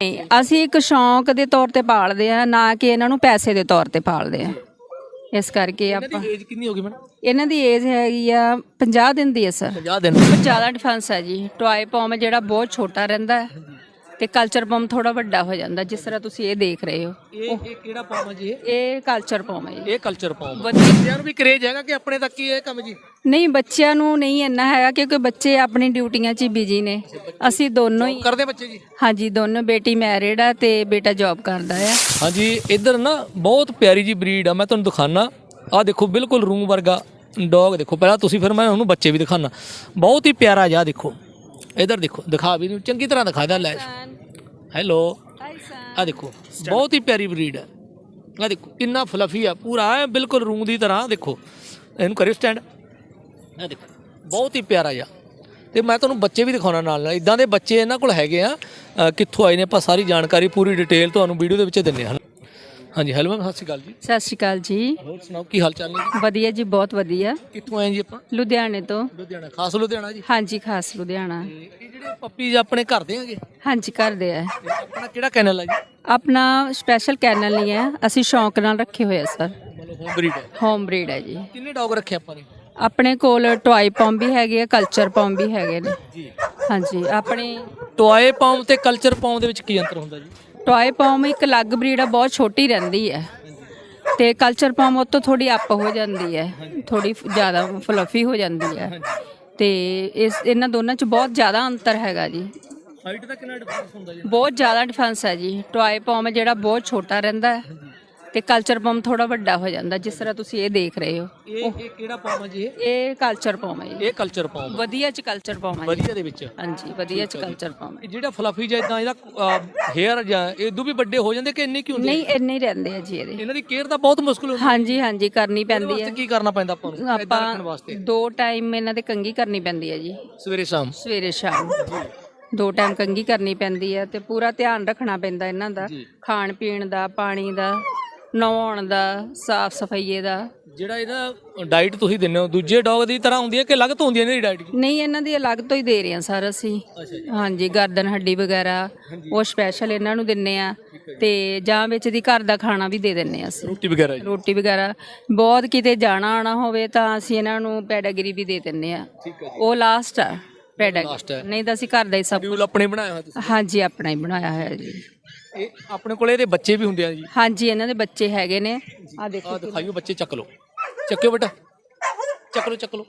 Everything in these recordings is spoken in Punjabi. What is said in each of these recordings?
ਨਹੀਂ ਅਸੀਂ ਇੱਕ ਸ਼ੌਂਕ ਦੇ ਤੌਰ ਤੇ ਪਾਲਦੇ ਆ ਨਾ ਕਿ ਇਹਨਾਂ ਨੂੰ ਪੈਸੇ ਦੇ ਤੌਰ ਤੇ ਪਾਲਦੇ ਆ। ਇਸ ਕਰਕੇ ਆਪਾਂ ਇਹਨਾਂ ਦੀ ਏਜ ਕਿੰਨੀ ਹੋ ਗਈ ਮੈਡਮ? ਇਹਨਾਂ ਦੀ ਏਜ ਹੈਗੀ ਆ 50 ਦਿਨ ਦੀ ਹੈ ਸਰ। 50 ਦਿਨ ਬਹੁਤ ਜ਼ਿਆਦਾ ਡਿਫੈਂਸ ਹੈ ਜੀ। ਟੋਏ ਪੌਮ ਜਿਹੜਾ ਬਹੁਤ ਛੋਟਾ ਰਹਿੰਦਾ ਹੈ ਤੇ ਕਲਚਰ ਪੌਮ ਥੋੜਾ ਵੱਡਾ ਹੋ ਜਾਂਦਾ ਜਿਸ ਤਰ੍ਹਾਂ ਤੁਸੀਂ ਇਹ ਦੇਖ ਰਹੇ ਹੋ। ਇਹ ਇਹ ਕਿਹੜਾ ਪੌਮ ਹੈ ਜੀ ਇਹ? ਕਲਚਰ ਪੌਮ ਹੈ ਜੀ। ਇਹ ਕਲਚਰ ਪੌਮ ਵਧੀਆ। ਬੱਚਿਆਂ ਨੂੰ ਵੀ ਕਰੇਜ ਹੈਗਾ ਕਿ ਆਪਣੇ ਤੱਕ ਹੀ ਇਹ ਕੰਮ ਜੀ। ਨਹੀਂ ਬੱਚਿਆਂ ਨੂੰ ਨਹੀਂ ਇੰਨਾ ਹੈਗਾ ਕਿਉਂਕਿ ਬੱਚੇ ਆਪਣੀ ਡਿਊਟੀਆਂ 'ਚ ਹੀ ਬਿਜ਼ੀ ਨੇ। ਅਸੀਂ ਦੋਨੋਂ ਹੀ ਕਰਦੇ ਬੱਚੇ ਜੀ? ਹਾਂਜੀ ਦੋਨੋਂ ਬੇਟੀ ਮੈਰਿਡ ਆ ਤੇ ਬੇਟਾ ਜੌਬ ਕਰਦਾ ਆ। ਹਾਂਜੀ ਇੱਧਰ ਨਾ ਬਹੁਤ ਪਿਆਰੀ ਜੀ ਬਰੀਡ ਆ ਮੈਂ ਤੁਹਾਨੂੰ ਦਿਖਾਣਾ ਆ ਦੇਖੋ ਬਿਲਕੁਲ ਰੂਮ ਵਰਗਾ ਡੌਗ ਦੇਖੋ। ਪਹਿਲਾਂ ਤੁਸੀਂ ਫਿਰ ਮੈਂ ਉਹਨੂੰ ਬੱਚੇ ਵੀ ਦਿਖਾਣਾ ਬਹੁਤ ਹੀ ਪਿਆਰਾ ਜਿਹਾ ਦੇਖੋ। ਇੱਧਰ ਦੇਖੋ ਦਿਖਾ ਵੀ ਚੰਗੀ ਤਰ੍ਹਾਂ ਦਿਖਾ ਦਾ ਲੈ ਹੈਲੋ ਆ ਦੇਖੋ ਬਹੁਤ ਹੀ ਪਿਆਰੀ ਬਰੀਡ ਹੈ ਆ ਦੇਖੋ ਕਿੰਨਾ ਫਲਫੀ ਆ ਪੂਰਾ ਐ ਬਿਲਕੁਲ ਰੂਮ ਦੀ ਤਰ੍ਹਾਂ ਦੇਖੋ। ਇਹਨੂੰ ਕਰਿਓ ਸਟੈਂਡ ਦੇਖੋ ਬਹੁਤ ਹੀ ਪਿਆਰਾ ਜਿਹਾ। ਤੇ ਮੈਂ ਤੁਹਾਨੂੰ ਬੱਚੇ ਵੀ ਦਿਖਾਉਣਾ ਨਾਲ ਨਾਲ। ਇਦਾਂ ਦੇ ਬੱਚੇ ਇਹਨਾਂ ਕੋਲ ਹੈਗੇ ਆ ਅ, ਕਿੱਥੋਂ ਆਏ ਨੇ ਆਪਾਂ ਸਾਰੀ ਜਾਣਕਾਰੀ ਪੂਰੀ ਡਿਟੇਲ ਤੁਹਾਨੂੰ ਵੀਡੀਓ ਦੇ ਵਿੱਚ ਦਿੰਨੇ ਹਾਂ। ਹਾਂਜੀ ਹੈਲੋ ਮੈਮ ਸਤਿ ਸ਼੍ਰੀ ਅਕਾਲ ਜੀ। ਸਤਿ ਸ਼੍ਰੀ ਅਕਾਲ ਜੀ। ਹੋਰ ਸੁਣਾਓ ਕੀ ਹਾਲ ਚਾਲ ਨੇ ਜੀ? ਵਧੀਆ ਜੀ ਬਹੁਤ ਵਧੀਆ। ਕਿੱਥੋਂ ਆਏ ਜੀ ਆਪਾਂ? ਲੁਧਿਆਣੇ ਤੋਂ। ਲੁਧਿਆਣਾ ਖਾਸ ਲੁਧਿਆਣਾ ਜੀ? ਹਾਂਜੀ ਖਾਸ ਲੁਧਿਆਣਾ। ਤੇ ਇਹ ਜਿਹੜੇ ਪੱਪੀ ਆਪਣੇ ਘਰ ਦੇ ਹੈਗੇ? ਹਾਂਜੀ ਕਰਦੇ ਆ। ਤੇ ਆਪਣਾ ਕਿਹੜਾ ਕੈਨਲ ਆ ਜੀ? ਆਪਣਾ ਸਪੈਸ਼ਲ ਕੈਨਲ ਨਹੀਂ ਹੈ ਅਸੀਂ ਸ਼ੌਂਕ ਨਾਲ ਰੱਖੇ ਹੋਏ ਆ ਸਰ। ਮਤਲਬ ਹੋਮ ਬਰੀਡ ਹੈ ਹੋਮ ਬਰੀਡ ਹੈ ਜੀ। ਕਿੰਨੇ ਡੌਗ ਰੱਖੇ ਆਪਾਂ ਨੇ? ਆਪਣੇ ਕੋਲ ਟੋਏ ਪੌਮ ਵੀ ਹੈਗੇ ਆ ਕਲਚਰ ਪੌਮ ਵੀ ਹੈਗੇ ਨੇ। ਜੀ। ਹਾਂਜੀ ਆਪਣੀ ਟੋਏ ਪੌਮ ਤੇ ਕਲਚਰ ਪੌਮ ਦੇ ਵਿੱਚ ਕੀ ਅੰਤਰ ਹੁੰਦਾ ਜੀ? ਟੋਏ ਪੌਮ ਇੱਕ ਅਲੱਗ ਬਰੀਡ ਆ ਬਹੁਤ ਛੋਟੀ ਰਹਿੰਦੀ ਹੈ। ਤੇ ਕਲਚਰ ਪੌਮ ਉਹ ਤੋਂ ਥੋੜੀ ਅੱਪ ਹੋ ਜਾਂਦੀ ਹੈ ਥੋੜੀ ਜ਼ਿਆਦਾ ਫਲਫੀ ਹੋ ਜਾਂਦੀ ਹੈ। ਤੇ ਇਸ ਇਹਨਾਂ ਦੋਨਾਂ 'ਚ ਬਹੁਤ ਜ਼ਿਆਦਾ ਅੰਤਰ ਹੈਗਾ ਜੀ। ਹਾਈਟ ਦਾ ਕਿੰਨਾ ਡਿਫਰੈਂਸ ਹੁੰਦਾ ਜੀ? ਬਹੁਤ ਜ਼ਿਆਦਾ ਡਿਫਰੈਂਸ ਹੈ ਜੀ। ਟੋਏ ਪੌਮ ਜਿਹੜਾ ਬਹੁਤ ਛੋਟਾ ਰਹਿੰਦਾ ਹੈ। ਤੇ ਕਲਚਰ ਪੌਮ ਥੋੜਾ ਵੱਡਾ ਹੋ ਜਾਂਦਾ ਜਿਸ ਤਰ੍ਹਾਂ ਤੁਸੀਂ ਇਹ ਦੇਖ ਰਹੇ ਹੋ। ਇਹ ਇਹ ਕਿਹੜਾ ਪੌਮ ਹੈ ਜੀ ਇਹ? ਇਹ ਕਲਚਰ ਪੌਮ ਹੈ ਜੀ। ਇਹ ਕਲਚਰ ਪੌਮ ਵਧੀਆ ਚ ਕਲਚਰ ਪੌਮ ਹੈ ਜੀ। ਵਧੀਆ ਦੇ ਵਿੱਚ। ਹਾਂਜੀ ਵਧੀਆ ਚ ਕਲਚਰ ਪੌਮ ਹੈ ਇਹ ਜਿਹੜਾ ਫਲਫੀ ਜਾਂ ਇਦਾਂ ਇਹਦਾ ਹੇਅਰ ਜਾਂ ਇਦੋਂ ਵੀ ਵੱਡੇ ਹੋ ਜਾਂਦੇ ਕਿ ਇੰਨੇ ਕੀ ਹੁੰਦੇ? ਨਹੀਂ ਇੰਨੇ ਹੀ ਰਹਿੰਦੇ ਆ ਜੀ ਇਹਦੇ। ਇਹਨਾਂ ਦੀ ਕੇਅਰ ਤਾਂ ਬਹੁਤ ਮੁਸ਼ਕਲ ਹੁੰਦੀ ਹਾਂਜੀ ਹਾਂਜੀ ਕਰਨੀ ਪੈਂਦੀ ਵਾਸਤੇ ਹੈ। ਕੀ ਕਰਨਾ ਪੈਂਦਾ ਆਪਾਂ ਨੂੰ? ਏਦਾਂ ਰੱਖਣ ਆਪਾਂ ਵਾਸਤੇ। ਦੋ ਟਾਈਮ ਇਹਨਾਂ ਦੇ ਕੰਗੀ ਕਰਨੀ ਪੈਂਦੀ ਹੈ ਜੀ। ਸਵੇਰੇ ਸ਼ਾਮ। ਸਵੇਰੇ ਸ਼ਾਮ। ਦੋ ਟਾਈਮ ਕੰਗੀ ਕਰਨੀ ਪੈਂਦੀ ਹੈ ਤੇ ਪੂਰਾ ਧਿਆਨ ਰੱਖਣਾ ਪੈਂਦਾ ਇਹਨਾਂ ਦਾ। ਜੀ। ਖਾਣ ਪੀਣ ਦਾ ਪਾਣੀ ਦਾ। ਨਹਾਉਣ ਦਾ ਸਾਫ਼ ਸਫਾਈਏ ਦਾ। ਜਿਹੜਾ ਇਹਦਾ ਡਾਈਟ ਤੁਸੀਂ ਦਿੰਦੇ ਹੋ ਦੂਜੇ ਡੌਗ ਦੀ ਤਰ੍ਹਾਂ ਹੁੰਦੀ ਹੈ ਕਿ ਅਲੱਗ ਤੋਂ ਹੁੰਦੀ ਹੈ ਇਹਨਾਂ ਦੀ ਡਾਈਟ ਨਹੀਂ ਇਹਨਾਂ ਦੀ ਅਲੱਗ ਤੋਂ ਹੀ ਦੇ ਰਹੇ ਹਾਂ ਸਰ ਅਸੀਂ। ਹਾਂਜੀ ਗਰਦਨ ਹੱਡੀ ਵਗੈਰਾ ਉਹ ਸਪੈਸ਼ਲ ਇਹਨਾਂ ਨੂੰ ਦਿੰਨੇ ਆ ਤੇ ਜਾਂ ਵਿੱਚ ਦੀ ਘਰ ਦਾ ਖਾਣਾ ਵੀ ਦੇ ਦਿੰਨੇ ਆ ਅਸੀਂ। ਰੋਟੀ ਵਗੈਰਾ ਜੀ। ਰੋਟੀ ਵਗੈਰਾ ਬਹੁਤ ਕਿਤੇ ਜਾਣਾ ਆਣਾ ਹੋਵੇ ਤਾਂ ਅਸੀਂ ਇਹਨਾਂ ਨੂੰ ਪੈਡਾਗਰੀ ਵੀ ਦੇ ਦਿੰਨੇ ਆ ਉਹ ਲਾਸਟ ਆ ਪੈਡਾਗਰੀ। ਨਹੀਂ ਤਾਂ ਅਸੀਂ ਘਰ ਦਾ ਹੀ ਸਭ ਆਪਣੇ ਬਣਾਇਆ ਹੋਇਆ ਤੁਸੀਂ? ਹਾਂਜੀ ਆਪਣਾ ਹੀ ਬਣਾਇਆ ਹੋਇਆ ਜੀ। ਇਹ ਆਪਣੇ ਕੋਲੇ ਇਹਦੇ ਬੱਚੇ ਵੀ ਹੁੰਦੇ ਆ ਜੀ। ਹਾਂਜੀ ਇਹਨਾਂ ਦੇ ਬੱਚੇ ਹੈਗੇ ਨੇ। ਆ ਦੇਖੋ ਆਹ ਦਿਖਾਈਓ ਬੱਚੇ ਚੱਕ ਲਓ। ਚੱਕਿਓ ਬੇਟਾ। ਚੱਕ ਲਓ ਚੱਕ ਲਓ।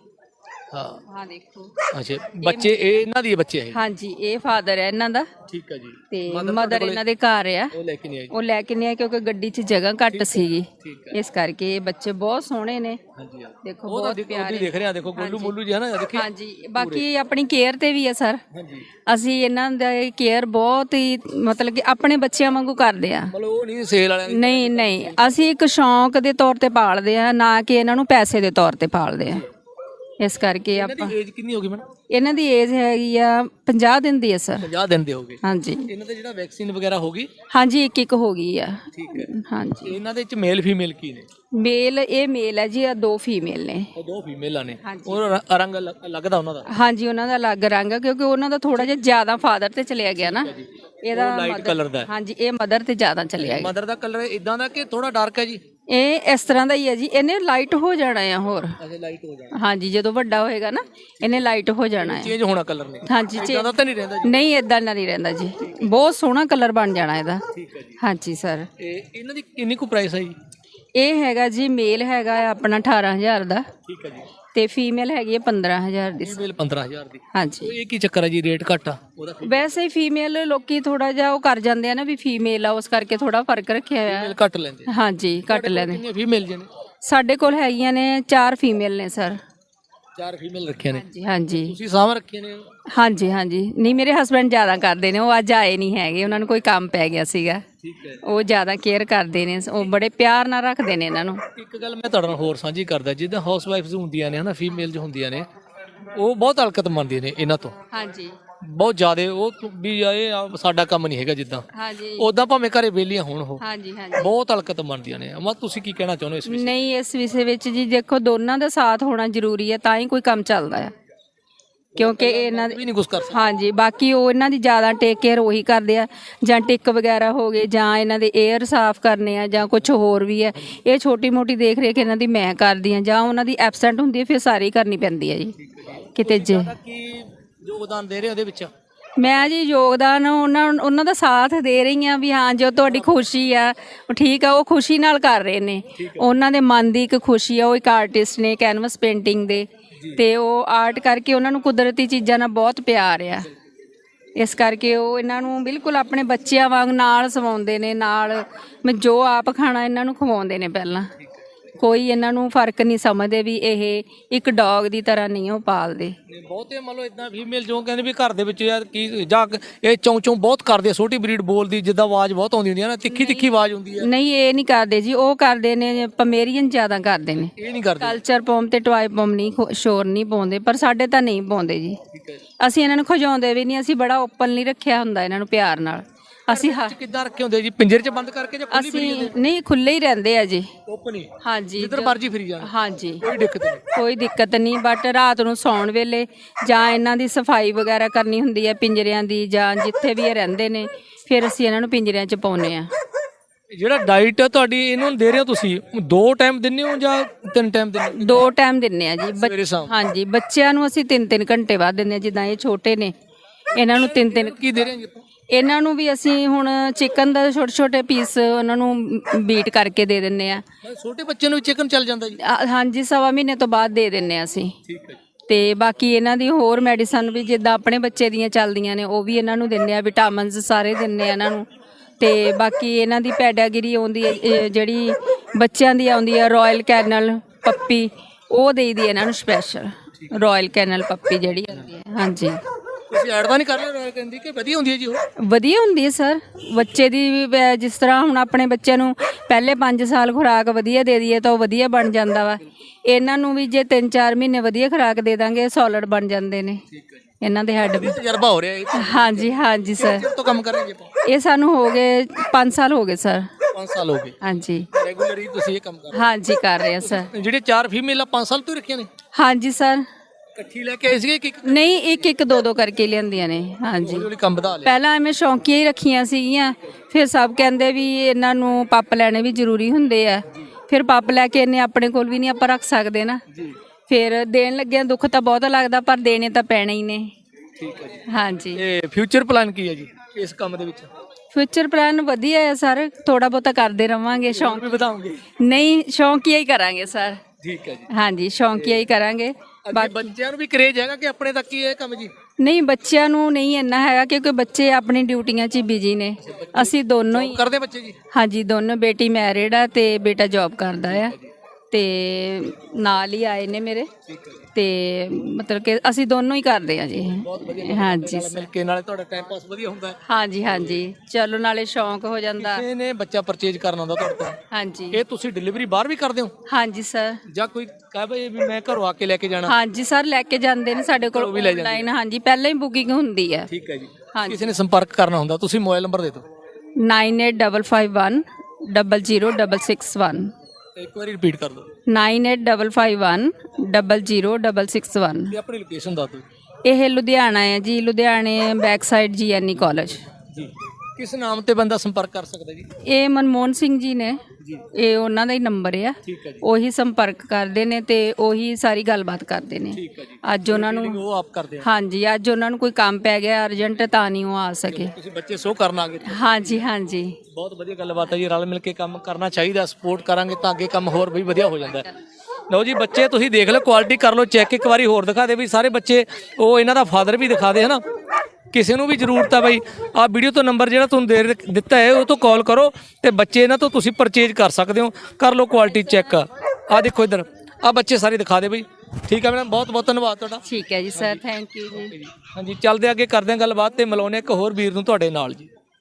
ਹਾਂ। ਹਾਂ ਦੇਖੋ। ਅੱਛਾ ਬੱਚੇ ਇਹ ਇਹਨਾਂ ਦੀ ਬੱਚੇ ਹੈ ਹਾਂਜੀ ਇਹ ਫਾਦਰ ਹੈ ਇਹਨਾਂ ਦਾ। ਠੀਕ ਹੈ ਜੀ। ਤੇ ਮਦਰ ਇਹਨਾਂ ਦੇ ਘਰ ਆ। ਉਹ ਲੈ ਕੇ ਨਹੀਂ ਆਈ ਉਹ ਲੈ ਕੇ ਨਹੀਂ ਆਏ ਕਿਉਂਕਿ ਗੱਡੀ 'ਚ ਜਗ੍ਹਾ ਘੱਟ ਸੀਗੀ। ਠੀਕ ਇਸ ਕਰਕੇ ਇਹ ਬੱਚੇ ਬਹੁਤ ਸੋਹਣੇ ਨੇ। ਹਾਂਜੀ ਹਾਂ। ਦੇਖੋ ਉਹ ਤਾਂ ਬਹੁਤ ਦੇਖੋ ਪਿਆਰੇ ਤੁਸੀਂ ਦੇਖ ਰਹੇ ਆ ਦੇਖੋ ਗੋਲੂ ਮੋਲੂ ਜੀ ਹੈ ਨਾ ਦੇਖੀ ਹਾਂਜੀ ਬਾਕੀ ਆਪਣੀ ਕੇਅਰ ਤੇ ਵੀ ਹੈ ਸਰ। ਹਾਂਜੀ। ਅਸੀਂ ਇਹਨਾਂ ਦਾ ਕੇਅਰ ਬਹੁਤ ਹੀ ਮਤਲਬ ਕਿ ਆਪਣੇ ਬੱਚਿਆਂ ਵਾਂਗੂ ਕਰਦੇ ਆ। ਮਤਲਬ ਉਹ ਨਹੀਂ ਸੇਲ ਵਾਲਿਆਂ ਦੀ ਨਹੀਂ ਨਹੀਂ। ਅਸੀਂ ਇੱਕ ਸ਼ੌਂਕ ਦੇ ਤੌਰ ਤੇ ਪਾਲਦੇ ਆ ਨਾ ਕਿ ਇਹਨਾਂ ਨੂੰ ਪੈਸੇ ਦੇ ਤੌਰ ਤੇ ਪਾਲਦੇ ਆ। ਇਸ ਕਰਕੇ ਆਪਾਂ ਦੀ ਏਜ ਕਿੰਨੀ ਹੋ ਗਈ ਮੈਡਮ? ਇਹਨਾਂ ਦੀ ਏਜ ਹੈਗੀ ਆ 50 ਦਿਨ ਦੀ ਹੈ ਸਰ। 50 ਦਿਨ ਦੇ ਹੋਗੇ ਹਾਂਜੀ। ਇਹਨਾਂ ਦੇ ਜਿਹੜਾ ਵੈਕਸੀਨ ਵਗੈਰਾ ਹੋ ਗਈ? ਹਾਂਜੀ ਇੱਕ ਇੱਕ ਹੋ ਗਈ ਆ। ਠੀਕ ਹੈ। ਹਾਂਜੀ। ਇਹਨਾਂ ਦੇ ਵਿੱਚ ਮੇਲ ਫੀਮੇਲ ਕੀ ਨੇ? ਮੇਲ ਇਹ ਮੇਲ ਹੈ ਜੀ ਆ ਦੋ ਫੀਮੇਲ ਨੇ। ਉਹ ਦੋ ਫੀਮੇਲਾਂ ਨੇ। ਹਾਂਜੀ। ਰੰਗ ਅਲੱਗ- ਅਲੱਗ ਦਾ ਉਹਨਾਂ ਦਾ? ਹਾਂਜੀ ਉਹਨਾਂ ਦਾ ਅਲੱਗ ਰੰਗ ਆ ਕਿਉਂਕਿ ਉਹਨਾਂ ਦਾ ਥੋੜਾ ਜਿਹਾ ਜ਼ਿਆਦਾ ਫਾਦਰ ਤੇ ਚਲਿਆ ਗਿਆ ਨਾ। ਇਹਦਾ ਲਾਈਟ mother- ਕਲਰ ਦਾ ਹੈ। ਹਾਂਜੀ ਇਹ ਮਦਰ ਤੇ ਜ਼ਿਆਦਾ ਚਲਿਆ ਗਿਆ। ਮਦਰ ਦਾ ਕਲਰ ਇਦਾਂ ਦਾ ਕਿ ਥੋੜਾ ਡਾਰਕ ਹੈ ਜੀ? ਇਹ ਇਸ ਤਰ੍ਹਾਂ ਦਾ ਹੀ ਹੈ ਜੀ ਇਹਨੇ ਲਾਈਟ ਹੋ ਜਾਣਾ ਆ ਹੋਰ। ਅਜੇ ਲਾਈਟ ਹੋ ਜਾਣਾ। ਹਾਂਜੀ ਜਦੋਂ ਵੱਡਾ ਹੋਏਗਾ ਨਾ ਇਹਨੇ ਲਾਈਟ ਹੋ ਜਾਣਾ ਹੈ ਚੇਂਜ ਹੋਣਾ ਕਲਰ ਨੇ। ਹਾਂਜੀ ਦਾ ਤਾਂ ਨਹੀਂ ਰਹਿੰਦਾ ਜੀ। ਨਹੀਂ ਇਦਾਂ ਦਾ ਨਹੀਂ ਰਹਿੰਦਾ ਜੀ। ਬਹੁਤ ਸੋਹਣਾ ਕਲਰ ਬਣ ਜਾਣਾ ਇਹਦਾ। ਠੀਕ ਹੈ ਜੀ। ਹਾਂਜੀ ਸਰ ਇਹ ਇਹਨਾਂ ਦੀ ਕਿੰਨੀ ਕੁ ਪ੍ਰਾਈਸ ਹੈ ਜੀ? ਇਹ ਹੈਗਾ ਜੀ ਮੇਲ ਹੈਗਾ ਆਪਣਾ 18000 ਦਾ। ਠੀਕ ਹੈ ਜੀ। ਤੇ ਫੀਮੇਲ ਹੈਗੀ ਹੈ 15000 ਦੀ। ਫੀਮੇਲ 15000 ਦੀ। ਹਾਂਜੀ। ਇਹ ਕੀ ਚੱਕਰ ਹੈ ਜੀ ਰੇਟ ਘੱਟ ਆ? ਉਹਦਾ ਵੈਸੇ ਹੀ ਫੀਮੇਲ ਲੋਕੀ ਥੋੜਾ ਜਿਹਾ ਉਹ ਕਰ ਜਾਂਦੇ ਆ ਨਾ ਵੀ ਫੀਮੇਲ ਆ ਉਸ ਕਰਕੇ ਥੋੜਾ ਫ਼ਰਕ ਰੱਖਿਆ ਹੋਇਆ। ਫੀਮੇਲ ਘੱਟ ਲੈਂਦੇ। ਹਾਂਜੀ ਘੱਟ ਕਿੰਨੀਆਂ ਫੀਮੇਲ ਜੀ ਨੇ? ਸਾਡੇ ਕੋਲ ਹੈਗੀਆਂ ਨੇ ਚਾਰ ਫੀਮੇਲ ਨੇ ਸਰ। ਚਾਰ ਫੀਮੇਲ ਰੱਖੀਆਂ ਨੇ। ਹਾਂਜੀ ਹਾਂਜੀ। ਤੁਸੀਂ ਸਾਹਮਣੇ ਰੱਖੀਆਂ ਨੇ? ਹਾਂਜੀ ਹਾਂਜੀ। ਨਹੀਂ ਮੇਰੇ ਹਸਬੰਡ ਜ਼ਿਆਦਾ ਕਰਦੇ ਨੇ ਉਹ ਅੱਜ ਆਏ ਨਹੀਂ ਹੈਗੇ ਉਹਨਾਂ ਨੂੰ ਕੋਈ ਕੰਮ ਪੈ ਗਿਆ ਸੀਗਾ। ਠੀਕ ਹੈ। ਉਹ ਜ਼ਿਆਦਾ ਕੇਅਰ ਕਰਦੇ ਨੇ ਉਹ ਬੜੇ ਪਿਆਰ ਨਾਲ ਰੱਖਦੇ ਨੇ ਇਹਨਾਂ ਨੂੰ। ਇੱਕ ਗੱਲ ਮੈਂ ਤੁਹਾਡੇ ਨਾਲ ਹੋਰ ਸਾਂਝੀ ਕਰਦਾ ਜਿੱਦਾਂ ਹਾਊਸ ਵਾਈਫਸ ਹੁੰਦੀਆਂ ਨੇ ਹਨਾ ਫੀਮੇਲ ਜੋ ਹੁੰਦੀਆਂ ਨੇ ਉਹ ਬਹੁਤ ਹਲਕਤ ਮੰਨਦੀਆਂ ਨੇ ਇਹਨਾਂ ਤੋਂ। ਹਾਂਜੀ। ਬਹੁਤ ਜ਼ਿਆਦਾ ਉਹ ਤੋਂ ਵੀ ਇਹ ਆ, ਸਾਡਾ ਕੰਮ ਨਹੀਂ ਹੈਗਾ ਜਿੱਦਾਂ। ਹਾਂਜੀ। ਉਦਾਂ ਭਾਵੇਂ ਘਰੇ ਵਿਹਲੀਆਂ ਹੋਣ ਉਹ। ਹਾਂਜੀ ਹਾਂਜੀ। ਬਹੁਤ ਹਲਕਤ ਮੰਨਦੀਆਂ ਨੇ। ਅਮਾ ਤੁਸੀਂ ਕੀ ਕਹਿਣਾ ਚਾਹੁੰਦੇ ਹੋ ਇਸ ਵਿੱਚ? ਨਹੀਂ ਇਸ ਵਿਸ਼ੇ ਵਿੱਚ ਜੀ ਦੇਖੋ ਦੋਨਾਂ ਦਾ ਸਾਥ ਹੋਣਾ ਜ਼ਰੂਰੀ ਹੈ ਤਾਂ ਹੀ ਕੋਈ ਕੰਮ ਚੱਲਦਾ ਹੈ ਕਿਉਂਕਿ ਇਹਨਾਂ ਦੇ ਵੀ ਨਹੀਂ ਕੁਝ ਕਰ ਸਕਦੇ। ਹਾਂਜੀ ਬਾਕੀ ਉਹ ਇਹਨਾਂ ਦੀ ਜ਼ਿਆਦਾ ਟੇਕ ਕੇਅਰ ਉਹੀ ਕਰਦੇ ਆ। ਜਾਂ ਟਿੱਕ ਵਗੈਰਾ ਹੋ ਗਏ ਜਾਂ ਇਹਨਾਂ ਦੇ 에ਅਰ ਸਾਫ਼ ਕਰਨੇ ਆ ਜਾਂ ਕੁਝ ਹੋਰ ਵੀ ਹੈ ਇਹ ਛੋਟੀ ਮੋਟੀ ਦੇਖ ਰੇਖ ਇਹਨਾਂ ਦੀ ਮੈਂ ਕਰਦੀ ਆ ਜਾਂ ਉਹਨਾਂ ਦੀ ਐਬਸੈਂਟ ਹੁੰਦੀ ਹੈ ਫਿਰ ਸਾਰੀ ਕਰਨੀ ਪੈਂਦੀ ਹੈ ਜੀ। ਕਿਤੇ ਜੇ ਕੀ ਯੋਗਦਾਨ ਦੇ ਰਹੇ ਉਹਦੇ ਵਿੱਚ? ਮੈਂ ਜੀ ਯੋਗਦਾਨ ਉਹਨਾਂ ਉਹਨਾਂ ਦਾ ਸਾਥ ਦੇ ਰਹੀ ਆ ਵੀ ਹਾਂ ਜੋ ਤੁਹਾਡੀ ਖੁਸ਼ੀ ਆ ਉਹ ਠੀਕ ਆ ਉਹ ਖੁਸ਼ੀ ਨਾਲ ਕਰ ਰਹੇ ਨੇ। ਉਹਨਾਂ ਦੇ ਮਨ ਦੀ ਇੱਕ ਖੁਸ਼ੀ ਆ ਉਹ ਇੱਕ ਆਰਟਿਸਟ ਨੇ ਕੈਨਵਸ ਪੇਂਟਿੰਗ ਦੇ। ਤੇ ਉਹ ਆਰਟ ਕਰਕੇ ਉਹਨਾਂ ਨੂੰ ਕੁਦਰਤੀ ਚੀਜ਼ਾਂ ਨਾਲ ਬਹੁਤ ਪਿਆਰ ਆ। ਇਸ ਕਰਕੇ ਉਹ ਇਹਨਾਂ ਨੂੰ ਬਿਲਕੁਲ ਆਪਣੇ ਬੱਚਿਆਂ ਵਾਂਗ ਨਾਲ ਸਵਾਉਂਦੇ ਨੇ ਨਾਲ ਮੈਂ ਜੋ ਆਪ ਖਾਣਾ ਇਹਨਾਂ ਨੂੰ ਖਵਾਉਂਦੇ ਨੇ ਪਹਿਲਾਂ। ਕੋਈ ਇਹਨਾਂ ਨੂੰ ਫ਼ਰਕ ਨਹੀਂ ਸਮਝਦੇ ਵੀ ਇਹ ਇੱਕ ਡੌਗ ਦੀ ਤਰ੍ਹਾਂ ਨਹੀਂ ਉਹ ਪਾਲਦੇ। ਨਹੀਂ ਬਹੁਤੇ ਮੰਨ ਲਓ ਇਦਾਂ ਫੀਮੇਲ ਜੋ ਕਹਿੰਦੇ ਵੀ ਘਰ ਦੇ ਵਿੱਚ ਯਾਰ ਕੀ ਜਾਂ ਇਹ ਚੌਂ ਚੌਂ ਬਹੁਤ ਕਰਦੇ ਆ ਛੋਟੀ ਬਰੀਡ ਬੋਲਦੀ ਜਿੱਦਾਂ ਆਵਾਜ਼ ਬਹੁਤ ਆਉਂਦੀ ਹੁੰਦੀ ਹੈ ਨਾ ਤਿੱਖੀ ਤਿੱਖੀ ਆਵਾਜ਼ ਹੁੰਦੀ ਹੈ ਨਹੀਂ ਇਹ ਨਹੀਂ ਕਰਦੇ ਜੀ ਉਹ ਕਰਦੇ ਨੇ ਪਮੇਰੀਅਨ ਜ਼ਿਆਦਾ ਕਰਦੇ ਨੇ। ਇਹ ਨਹੀਂ ਕਰਦੇ। ਕਲਚਰ ਪੋਮ ਤੇ ਟਵਾਈ ਪੋਮ ਨਹੀਂ ਖੋ- ਸ਼ੋਰ ਨਹੀਂ ਪਾਉਂਦੇ ਪਰ ਸਾਡੇ ਤਾਂ ਨਹੀਂ ਪਾਉਂਦੇ ਜੀ। ਠੀਕ ਹੈ ਅਸੀਂ ਇਹਨਾਂ ਨੂੰ ਖਜਾਉਂਦੇ ਵੀ ਨਹੀਂ ਅਸੀਂ ਬੜਾ ਓਪਨਲੀ ਰੱਖਿਆ ਹੁੰਦਾ ਇਹਨਾਂ ਨੂੰ ਪਿਆਰ ਨਾਲ। ਅਸੀਂ ਹਾਂ ਕਿੱਦਾਂ ਰੱਖੇ ਹੁੰਦੇ ਜੀ? ਪਿੰਜਰੇ 'ਚ ਬੰਦ ਕਰਕੇ ਜਾਂ ਖੁੱਲੀ ਅਸੀਂ ਨਹੀਂ ਖੁੱਲੇ ਹੀ ਰਹਿੰਦੇ ਆ ਜੀ। ਓਪਨ ਹੀ ਹਾਂਜੀ ਜਿੱਧਰ ਮਰਜ਼ੀ ਫਿਰੀ ਜਾਣ। ਹਾਂਜੀ। ਕੋਈ ਦਿੱਕਤ ਨਹੀਂ। ਕੋਈ ਦਿੱਕਤ ਨਹੀਂ ਬਟ ਰਾਤ ਨੂੰ ਸੌਣ ਵੇਲੇ ਜਾਂ ਇਹਨਾਂ ਦੀ ਸਫ਼ਾਈ ਵਗੈਰਾ ਕਰਨੀ ਹੁੰਦੀ ਹੈ ਪਿੰਜਰਿਆਂ ਦੀ ਜਾਂ ਜਿੱਥੇ ਵੀ ਇਹ ਰਹਿੰਦੇ ਨੇ ਫਿਰ ਅਸੀਂ ਇਹਨਾਂ ਨੂੰ ਪਿੰਜਰਿਆਂ 'ਚ ਪਾਉਂਦੇ ਆ। ਜਿਹੜਾ ਡਾਈਟ ਆ ਤੁਹਾਡੀ ਇਹਨਾਂ ਦੇ ਰਹੇ ਹੋ ਤੁਸੀਂ? ਦੋ ਟਾਈਮ ਦਿੰਦੇ ਹੋ ਜਾਂ ਤਿੰਨ ਟਾਈਮ ਦਿੰਦੇ ਹੋ? ਦੋ ਟਾਈਮ ਦਿੰਨੇ ਆ ਜੀ। ਬੱਚ- ਸਵੇਰੇ ਸ਼ਾਮ। ਹਾਂਜੀ ਬੱਚਿਆਂ ਨੂੰ ਅਸੀਂ 3-3 ਘੰਟੇ ਬਾਅਦ ਆ ਜਿੱਦਾਂ ਇਹ ਛੋਟੇ ਨੇ। ਇਹਨਾਂ ਨੂੰ 3-3 ਕੀ ਦੇ ਰਹੇ ਹੋ ਜੀ ਆਪਾਂ? ਇਹਨਾਂ ਨੂੰ ਵੀ ਅਸੀਂ ਹੁਣ ਚਿਕਨ ਦਾ ਛੋਟੇ ਛੋਟੇ ਪੀਸ ਉਹਨਾਂ ਨੂੰ ਬੀਟ ਕਰਕੇ ਦੇ ਦਿੰਨੇ ਆ। ਛੋਟੇ ਬੱਚੇ ਨੂੰ ਚਿਕਨ ਚੱਲ ਜਾਂਦਾ ਜੀ? ਹਾਂਜੀ ਸਵਾ ਮਹੀਨੇ ਤੋਂ ਬਾਅਦ ਦੇ ਦਿੰਨੇ ਆ ਅਸੀਂ। ਠੀਕ ਹੈ ਤੇ ਬਾਕੀ ਇਹਨਾਂ ਦੀ ਹੋਰ ਮੈਡੀਸਨ ਵੀ ਜਿੱਦਾਂ ਆਪਣੇ ਬੱਚੇ ਦੀਆਂ ਚੱਲਦੀਆਂ ਨੇ ਉਹ ਵੀ ਇਹਨਾਂ ਨੂੰ ਦਿੰਨੇ ਆ ਵਿਟਾਮਿਨਸ ਸਾਰੇ ਦਿੰਨੇ ਆ ਇਹਨਾਂ ਨੂੰ। ਤੇ ਬਾਕੀ ਇਹਨਾਂ ਦੀ ਪੈਡਾਗਿਰੀ ਆਉਂਦੀ ਹੈ ਇਹ ਜਿਹੜੀ ਬੱਚਿਆਂ ਦੀ ਆਉਂਦੀ ਹੈ ਰਾਇਲ ਕੈਨਲ ਪੱਪੀ ਉਹ ਦੇਈਦੀ ਹੈ ਇਹਨਾਂ ਨੂੰ ਸਪੈਸ਼ਲ ਰਾਇਲ ਕੈਨਲ ਪੱਪੀ ਜਿਹੜੀ ਹੁੰਦੀ ਹੈ ਹਾਂਜੀ। ਤੁਸੀਂ ਐਡ ਤਾਂ ਨਹੀਂ ਕਰ ਰਹੇ ਰੋਇਲ ਕਹਿੰਦੀ ਕਿ ਵਧੀਆ ਹੁੰਦੀ ਹੈ ਜੀ ਉਹ। ਵਧੀਆ ਹੁੰਦੀ ਹੈ ਸਰ। ਬੱਚੇ ਦੀ ਵੀ ਵੈ- ਜਿਸ ਤਰ੍ਹਾਂ ਹੁਣ ਆਪਣੇ ਬੱਚਿਆਂ ਨੂੰ ਪਹਿਲੇ 5 ਸਾਲ ਖੁਰਾਕ ਵਧੀਆ ਦੇ ਦਈਏ ਤਾਂ ਉਹ ਵਧੀਆ ਬਣ ਜਾਂਦਾ ਵਾ। ਇਹਨਾਂ ਨੂੰ ਵੀ ਜੇ 3-4 ਮਹੀਨੇ ਵਧੀਆ ਖੁਰਾਕ ਦੇ ਦਾਂਗੇ ਸੋਲਿਡ ਬਣ ਜਾਂਦੇ ਨੇ। ਇਹਨਾਂ ਦੇ ਹੈਡ ਵੀ। ਤਜਰਬਾ ਹੋ ਰਿਹਾ ਇਹ ਤਾਂ। ਹਾਂਜੀ ਹਾਂਜੀ ਸਰ। ਚਿਰ ਤੋਂ ਕੰਮ ਕਰ ਰਹੇ ਜੀ ਆਪਾਂ? ਇਹ ਸਾਨੂੰ ਹੋ ਗਏ 5 ਸਾਲ ਹੋ ਗਏ ਸਰ। 5 ਸਾਲ ਹੋ ਗਏ। ਹਾਂਜੀ। ਰੈਗੂਲਰ ਹੀ ਤੁਸੀਂ ਇਹ ਕੰਮ ਕਰ ਹਾਂਜੀ ਕਰ ਰਹੇ ਆ ਸਰ। ਰਹੇ ਹੋ। ਜਿਹੜੇ ਚਾਰ ਫੀਮੇਲ ਆ 5 ਸਾਲ ਤੋਂ ਹੀ ਰੱਖੀਆਂ ਨੇ? ਹਾਂਜੀ ਸਰ। ਇਕੱਠੀ ਲੈ ਕੇ ਆਏ ਸੀਗੇ ਕਿ ਨਹੀਂ ਇੱਕ ਇੱਕ ਦੋ ਦੋ ਕਰਕੇ ਲਿਆਂਦੀਆਂ ਨੇ ਹਾਂਜੀ। ਹੌਲੀ ਕੰਮ ਵਧਾ ਲਿਆ ਪਹਿਲਾਂ ਐਵੇਂ ਸ਼ੌਂਕੀਆਂ ਹੀ ਰੱਖੀਆਂ ਸੀਗੀਆਂ ਫਿਰ ਸਭ ਕਹਿੰਦੇ ਵੀ ਇਹਨਾਂ ਨੂੰ ਪੱਪ ਲੈਣੇ ਵੀ ਜ਼ਰੂਰੀ ਹੁੰਦੇ ਆ। ਫਿਰ ਪੱਪ ਲੈ ਕੇ ਇਹਨੇ ਆਪਣੇ ਕੋਲ ਵੀ ਨਹੀਂ ਆਪਾਂ ਰੱਖ ਸਕਦੇ ਨਾ। ਜੀ। ਫਿਰ ਦੇਣ ਲੱਗਿਆਂ ਦੁੱਖ ਤਾਂ ਬਹੁਤ ਲੱਗਦਾ ਪਰ ਦੇਣੇ ਤਾਂ ਪੈਣੇ ਹੀ ਨੇ। ਠੀਕ ਹੈ ਜੀ। ਹਾਂਜੀ। ਇਹ ਫਿਊਚਰ ਪਲਾਨ ਕੀ ਹੈ ਜੀ ਇਸ ਕੰਮ ਦੇ ਵਿੱਚ? ਫਿਊਚਰ ਪਲਾਨ ਵਧੀਆ ਹੈ ਸਰ ਥੋੜਾ ਬਹੁਤਾ ਕਰਦੇ ਰਵਾਂਗੇ ਸ਼ੌਂਕ ਵੀ ਵਧਾਉਂਗੇ ਨਹੀਂ ਸ਼ੌਂਕੀਆ ਹੀ ਕਰਾਂਗੇ ਸਰ। ਠੀਕ ਹੈ ਜੀ। ਹਾਂਜੀ ਸ਼ੌਂਕੀਆ ਹੀ ਕਰਾਂਗੇ। ਅੱਗੇ ਬੱਚਿਆਂ ਨੂੰ ਵੀ ਕਰੇਜ ਹੈਗਾ ਕਿ ਆਪਣੇ ਤੱਕ ਹੀ ਇਹ ਕੰਮ ਜੀ? ਨਹੀਂ ਬੱਚਿਆਂ ਨੂੰ ਨਹੀਂ ਇੰਨਾ ਹੈਗਾ ਕਿਉਂਕਿ ਬੱਚੇ ਆਪਣੀ ਡਿਊਟੀਆਂ 'ਚ ਹੀ ਬਿਜ਼ੀ ਨੇ। ਅਸੀਂ ਦੋਨੋਂ ਹੀ ਕਰਦੇ ਬੱਚੇ ਜੀ? ਹਾਂਜੀ ਦੋਨੋਂ ਬੇਟੀ ਮੈਰਿਡ ਆ ਤੇ ਬੇਟਾ ਜੌਬ ਕਰਦਾ ਆ। ਤੇ ਨਾਲ ਹੀ ਆਏ ਨੇ ਮੇਰੇ ਤੇ ਮਤਲਬ ਕਿ ਅਸੀਂ ਦੋਨੋਂ ਹੀ ਕਰਦੇ ਆ ਜੀ। ਹਾਂਜੀ ਮਿਲ ਕੇ ਨਾਲੇ ਤੁਹਾਡਾ ਟਾਈਮ ਪਾਸ ਵਧੀਆ ਹੁੰਦਾ ਹੈ। ਹਾਂਜੀ ਹਾਂਜੀ। ਚਲੋ ਨਾਲੇ ਸ਼ੌਂਕ ਹੋ ਜਾਂਦਾ। ਕਿਸੇ ਨੇ ਬੱਚਾ ਪਰਚੇਜ ਕਰਨਾ ਹੁੰਦਾ ਤੁਹਾਡੇ ਤੋਂ? ਹਾਂਜੀ। ਇਹ ਤੁਸੀਂ ਡਿਲੀਵਰੀ ਬਾਹਰ ਵੀ ਕਰਦੇ ਹੋ? ਹਾਂਜੀ ਸਰ। ਜਾਂ ਕੋਈ ਕਹੇ ਵੀ ਮੈਂ ਘਰੋਂ ਆ ਕੇ ਲੈ ਕੇ ਜਾਣਾ? ਹਾਂਜੀ ਸਰ ਲੈ ਕੇ ਜਾਂਦੇ ਨੇ ਸਾਡੇ ਕੋਲ ਵੀ ਲੈ ਜਾਂਦੇ ਆਨਲਾਈਨ ਹਾਂਜੀ ਪਹਿਲਾਂ ਹੀ ਬੁਕਿੰਗ ਹੁੰਦੀ ਹੈ। ਠੀਕ ਹੈ ਜੀ। ਹਾਂਜੀ। ਕਿਸੇ ਨੇ ਸੰਪਰਕ ਕਰਨਾ ਹੁੰਦਾ ਤੁਸੀਂ ਮੋਬਾਈਲ ਨੰਬਰ ਦੇ ਦਿਓ। 98551 00661 ਇੱਕ ਵਾਰੀ ਰਿਪੀਟ ਕਰ ਦਿਓ। 98551 00661 ਤੇ ਆਪਣੀ ਲੋਕੇਸ਼ਨ ਦੱਸ ਦਿਓ। ਇਹ ਲੁਧਿਆਣਾ ਹੈ ਜੀ ਲੁਧਿਆਣੇ ਬੈਕ ਸਾਈਡ ਜੀਐਨਈ ਕਾਲਜ ਜੀ। ਕਿਸ ਨਾਮ ਤੇ ਬੰਦਾ ਸੰਪਰਕ ਕਰ ਸਕਦਾ ਜੀ? ਇਹ ਮਨਮੋਹਨ ਸਿੰਘ ਜੀ ਨੇ। ਜੀ। ਇਹ ਉਹਨਾਂ ਦਾ ਹੀ ਨੰਬਰ ਆ। ਠੀਕ ਹੈ ਜੀ। ਉਹੀ ਸੰਪਰਕ ਕਰਦੇ ਨੇ ਤੇ ਉਹੀ ਸਾਰੀ ਗੱਲਬਾਤ ਕਰਦੇ ਨੇ। ਠੀਕ ਹੈ ਜੀ। ਅੱਜ ਉਹਨਾਂ ਨੂੰ ਉਹ ਆਪ ਕਰਦੇ ਆ। ਹਾਂਜੀ ਅੱਜ ਉਹਨਾਂ ਨੂੰ ਕੋਈ ਕੰਮ ਪੈ ਗਿਆ ਅਰਜੈਂਟ ਤਾਂ ਨਹੀਂ ਉਹ ਆ ਸਕੇ। ਤੁਸੀਂ ਬੱਚੇ ਸੋ ਕਰਨ ਆਗੇ ਹਾਂਜੀ ਹਾਂਜੀ। ਬਹੁਤ ਵਧੀਆ ਗੱਲਬਾਤ ਹੈ ਜੀ ਰਲ ਮਿਲ ਕੇ ਕੰਮ ਕਰਨਾ ਚਾਹੀਦਾ ਸਪੋਰਟ ਕਰਾਂਗੇ ਤਾਂ ਅੱਗੇ ਕੰਮ ਹੋਰ ਵੀ ਵਧੀਆ ਹੋ ਜਾਂਦਾ ਹੈ। ਲਓ ਜੀ ਬੱਚੇ ਤੁਸੀਂ ਦੇਖ ਲਓ ਕੁਆਲਿਟੀ ਕਰ ਲਓ ਚੈੱਕ ਇੱਕ ਵਾਰੀ ਹੋਰ ਦਿਖਾ ਦੇ ਵੀ ਸਾਰੇ ਬੱਚੇ ਉਹ ਇਹਨਾਂ ਦਾ ਫਾਦਰ ਵੀ ਦਿਖਾ ਦੇ ਹਨਾ? ਕਿਸੇ ਨੂੰ ਵੀ ਜ਼ਰੂਰਤ ਆ ਬਈ ਆ ਵੀਡੀਓ ਤੋਂ ਨੰਬਰ ਜਿਹੜਾ ਤੁਹਾਨੂੰ ਦੇ ਦਿੱਤਾ ਹੈ ਉਹ ਤੋਂ ਕਾਲ ਕਰੋ ਤੇ ਬੱਚੇ ਇਹਨਾਂ ਤੋਂ ਤੁਸੀਂ ਪਰਚੇਜ ਕਰ ਸਕਦੇ ਹੋ। ਕਰ ਲਓ ਕੁਆਲਿਟੀ ਚੈੱਕ ਆ ਦੇਖੋ ਇੱਧਰ ਆ ਬੱਚੇ ਸਾਰੇ ਦਿਖਾ ਦੇ ਬਈ। ਠੀਕ ਹੈ ਮੈਡਮ ਬਹੁਤ ਬਹੁਤ ਧੰਨਵਾਦ ਤੁਹਾਡਾ। ਠੀਕ ਹੈ ਜੀ ਸਰ ਥੈਂਕ ਯੂ ਜੀ। ਹਾਂਜੀ ਚੱਲਦੇ ਅੱਗੇ ਕਰਦੇ ਹਾਂ ਗੱਲਬਾਤ ਤੇ ਮਿਲਾਉਂਦੇ ਹਾਂ ਇੱਕ ਹੋਰ ਵੀਰ ਨੂੰ ਤੁਹਾਡੇ ਨਾਲ ਜੀ।